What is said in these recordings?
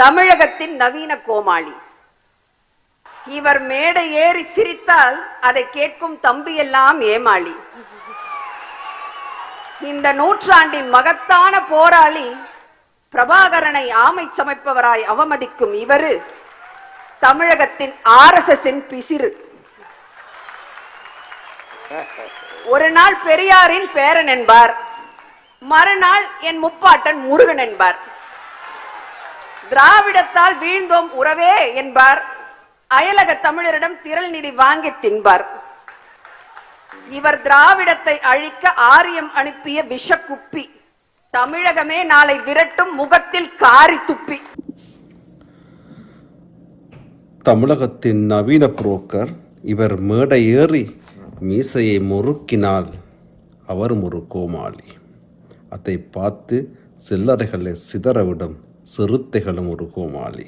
தமிழகத்தின் நவீன கோமாளி. இவர் மேடை ஏறி சிரித்தால் அதை கேட்கும் தம்பி எல்லாம் ஏமாளி. இந்த நூற்றாண்டின் மகத்தான போராளி பிரபாகரனை ஆமை சமைப்பவராய் அவமதிக்கும் இவரு தமிழகத்தின் ஆர்எஸ்எஸ்ஸின் பிசிறு. ஒரு நாள் பெரியாரின் பேரன் என்பார். மறுநாள் என் முப்பாட்டன் முருகன் என்பார். திராவிடத்தால் வீழ்ந்தோம் உறவே என்பார். அயலக தமிழரிடம் திரள் நிதி வாங்கி தின்பார். இவர் திராவிடத்தை அழிக்க ஆரியம் அனுப்பிய விஷக்குப்பி. தமிழகமே நாளை விரட்டும் முகத்தில் காரி துப்பி. தமிழகத்தின் நவீன புரோக்கர் இவர் மேடை ஏறி மீசையை முறுக்கினால் அவர் ஒரு கோமாளி. அதை பார்த்து சில்லறைகளை சிதறவிடும் சிறுத்தைகளும் ஒரு கோமாளி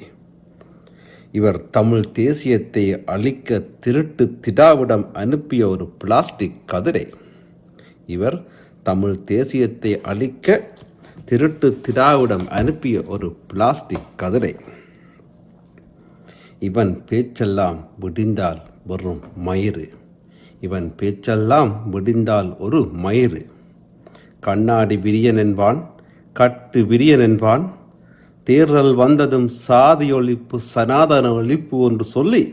இவர் தமிழ் தேசியத்தை அழிக்க திருட்டு திடாவிடம் அனுப்பிய ஒரு பிளாஸ்டிக் கதிரை. இவர் தமிழ் தேசியத்தை அழிக்க திருட்டு திடாவிடம் அனுப்பிய ஒரு பிளாஸ்டிக் கதிரை. இவன் பேச்செல்லாம் விடிந்தால் வெறும் மயிறு. இவன் பேச்செல்லாம் விடிந்தால் ஒரு மயிறு. கண்ணாடி விரியன் என்பான் கட்டு விரியன் என்பான் தேர்தல் வந்ததும் சாதி ஒழிப்பு சனாதன ஒழிப்பு என்று சொல்லி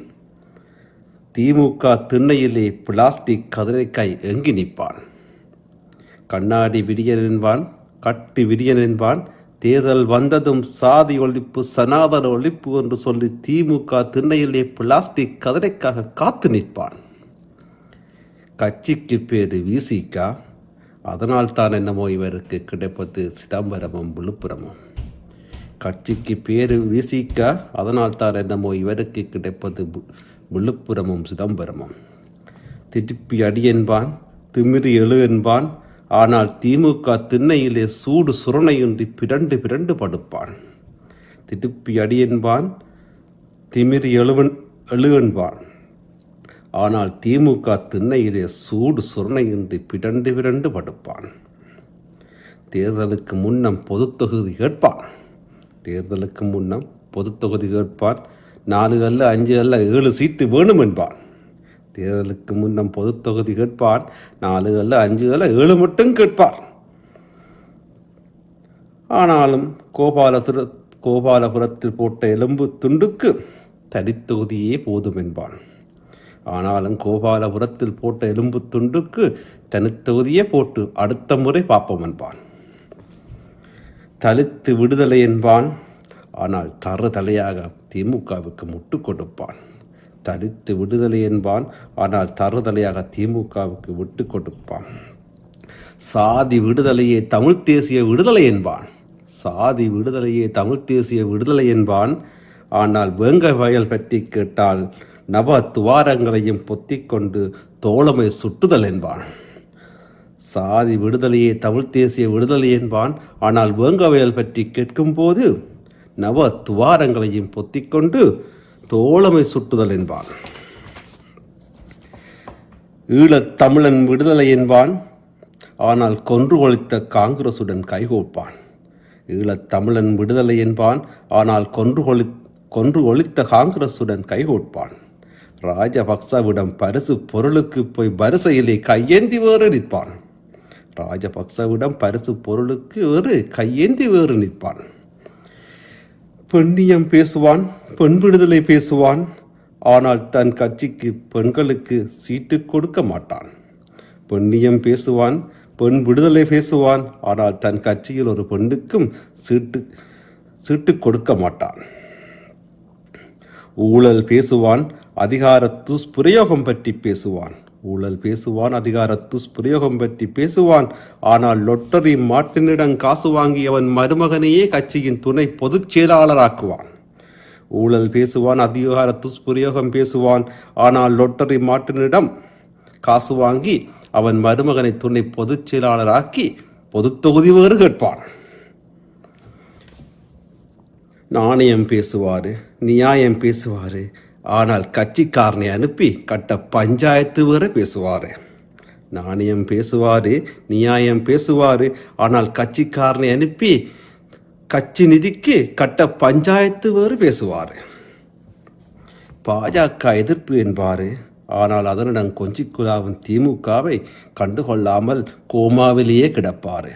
திமுக திண்ணையிலே பிளாஸ்டிக் கதிரைக்காய் எங்கி நிற்பான். கண்ணாடி விரியன் என்பான் கட்டு விரியன் என்பான் தேர்தல் வந்ததும் சாதி ஒழிப்பு சனாதன ஒழிப்பு என்று சொல்லி திமுக திண்ணையிலே பிளாஸ்டிக் கதிரைக்காக காத்து நிற்பான். கட்சிக்கு பேர் விசிகா அதனால் தான் என்னமோ இவருக்கு கிடைப்பது சிதம்பரமும் விழுப்புரமும். கட்சிக்கு பேரு வீசிக்க அதனால் தான் என்னமோ இவருக்கு கிடைப்பது விழுப்புரமும் சிதம்பரமும். திருப்பி அடி என்பான் திமிரி எழு என்பான் ஆனால் திமுக திண்ணையிலே சூடு சுரணையுன்றி பிறண்டு பிறண்டு படுப்பான். திருப்பி அடி என்பான் திமிரி எழுவன் எழு என்பான். ஆனால் திமுக திண்ணையிலே சூடு சுரணையின்றி பிறண்டு பிறண்டு படுப்பான். தேர்தலுக்கு முன்னம் பொதுத்தொகுதி கேட்பான். தேர்தலுக்கு முன்னம் பொது தொகுதி கேட்பான் நாலு அல்ல அஞ்சு அல்ல ஏழு சீட்டு வேணும் என்பான் தேர்தலுக்கு முன்னம் பொது தொகுதி கேட்பான் நாலு அல்ல அஞ்சு அல்ல ஏழு மட்டும் கேட்பார். ஆனாலும் கோபாலசுர கோபாலபுரத்தில் போட்ட எலும்பு துண்டுக்கு தனித்தொகுதியே போதும் என்பான் ஆனாலும் கோபாலபுரத்தில் போட்ட எலும்பு துண்டுக்கு தனித்தொகுதியே போட்டு அடுத்த முறை பார்ப்போம் என்பான் தலித்து விடுதலை என்பான். ஆனால் தருதலையாக திமுகவுக்கு முட்டு கொடுப்பான். தலித்து விடுதலை என்பான் ஆனால் தருதலையாக திமுகவுக்கு விட்டு கொடுப்பான். சாதி விடுதலையே தமிழ் தேசிய விடுதலை என்பான். சாதி விடுதலையே தமிழ் தேசிய விடுதலை என்பான். ஆனால் வேங்க வயல் பற்றி கேட்டால் நவ துவாரங்களையும் பொத்திக்கொண்டு தோழமை சுட்டுதல் என்பான். சாதி விடுதலையே தமிழ் தேசிய விடுதலை என்பான். ஆனால் வேங்கவயல் பற்றி கேட்கும்போது நவ துவாரங்களையும் பொத்திக்கொண்டு தோழமை சுட்டுதல் என்பான். ஈழத் தமிழன் விடுதலை என்பான். ஆனால் கொன்று ஒழித்த காங்கிரசுடன் கைகோப்பான். ஈழத் தமிழன் விடுதலை என்பான். ஆனால் கொன்று ஒழி கொன்று ஒழித்த காங்கிரசுடன் கைகோட்பான் ராஜபக்சவிடம் பரிசு பொருளுக்கு போய் வரிசையிலே கையேந்தி வேறு நிற்பான். ராஜபக்சவிடம் பரிசு பொருளுக்கு ஒரு கையேந்தி வேறு நிற்பான். பெண்ணியம் பேசுவான் பெண் விடுதலை பேசுவான் ஆனால் தன் கட்சிக்கு பெண்களுக்கு சீட்டு கொடுக்க மாட்டான். பெண்ணியம் பேசுவான் பெண் விடுதலை பேசுவான் ஆனால் தன் கட்சியில் ஒரு பெண்ணுக்கும் சீட்டு சீட்டு கொடுக்க மாட்டான். ஊழல் பேசுவான் அதிகார துஷ்பிரயோகம் பற்றி பேசுவான். ஊழல் பேசுவான் அதிகார துஷ்பிரயோகம் பற்றி பேசுவான். ஆனால் லொட்டரி மாட்டினிடம் காசு வாங்கியவன் மருமகனையே கட்சியின் துணை பொதுச் செயலாளராக்குவான். ஊழல் பேசுவான் அதிகார துஷ்பிரயோகம் பேசுவான். ஆனால் லொட்டரி மாட்டினிடம் காசு வாங்கி அவன் மருமகனை துணை பொதுச் செயலாளராக்கி பொது தொகுதி வேறு கேட்பான். நாணயம் பேசுவார் நியாயம் பேசுவார் ஆனால் கட்சிக்காரனை அனுப்பி கட்ட பஞ்சாயத்து வேற பேசுவார். நாணயம் பேசுவார் நியாயம் பேசுவார். ஆனால் கட்சிக்காரனை அனுப்பி கட்சி நிதிக்கு கட்ட பஞ்சாயத்து வேறு பேசுவார். பாஜக எதிர்ப்பு என்பார். ஆனால் அதனிடம் கொஞ்சிக்குலாவும் திமுகவை கண்டுகொள்ளாமல் கோமாவிலேயே கிடப்பார்.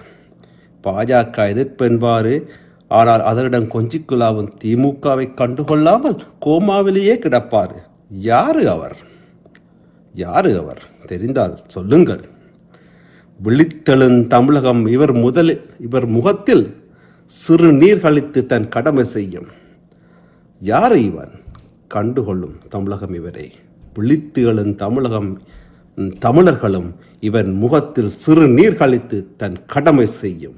பாஜக எதிர்ப்பு என்பார். ஆனால் அதனிடம் கொஞ்சிக்குலாவும் திமுகவை கண்டுகொள்ளாமல் கோமாவிலேயே கிடப்பார். யாரு அவர்? யாரு அவர்? தெரிந்தால் சொல்லுங்கள். விழித்தெழுந் தமிழகம் இவர் முதலில் இவர் முகத்தில் சிறு நீர் கழித்து தன் கடமை செய்யும். யார் இவன்? கண்டுகொள்ளும் தமிழகம் இவரை. விழித்து எழும் தமிழகம் தமிழர்களும் இவன் முகத்தில் சிறு நீர் கழித்து தன் கடமை செய்யும்.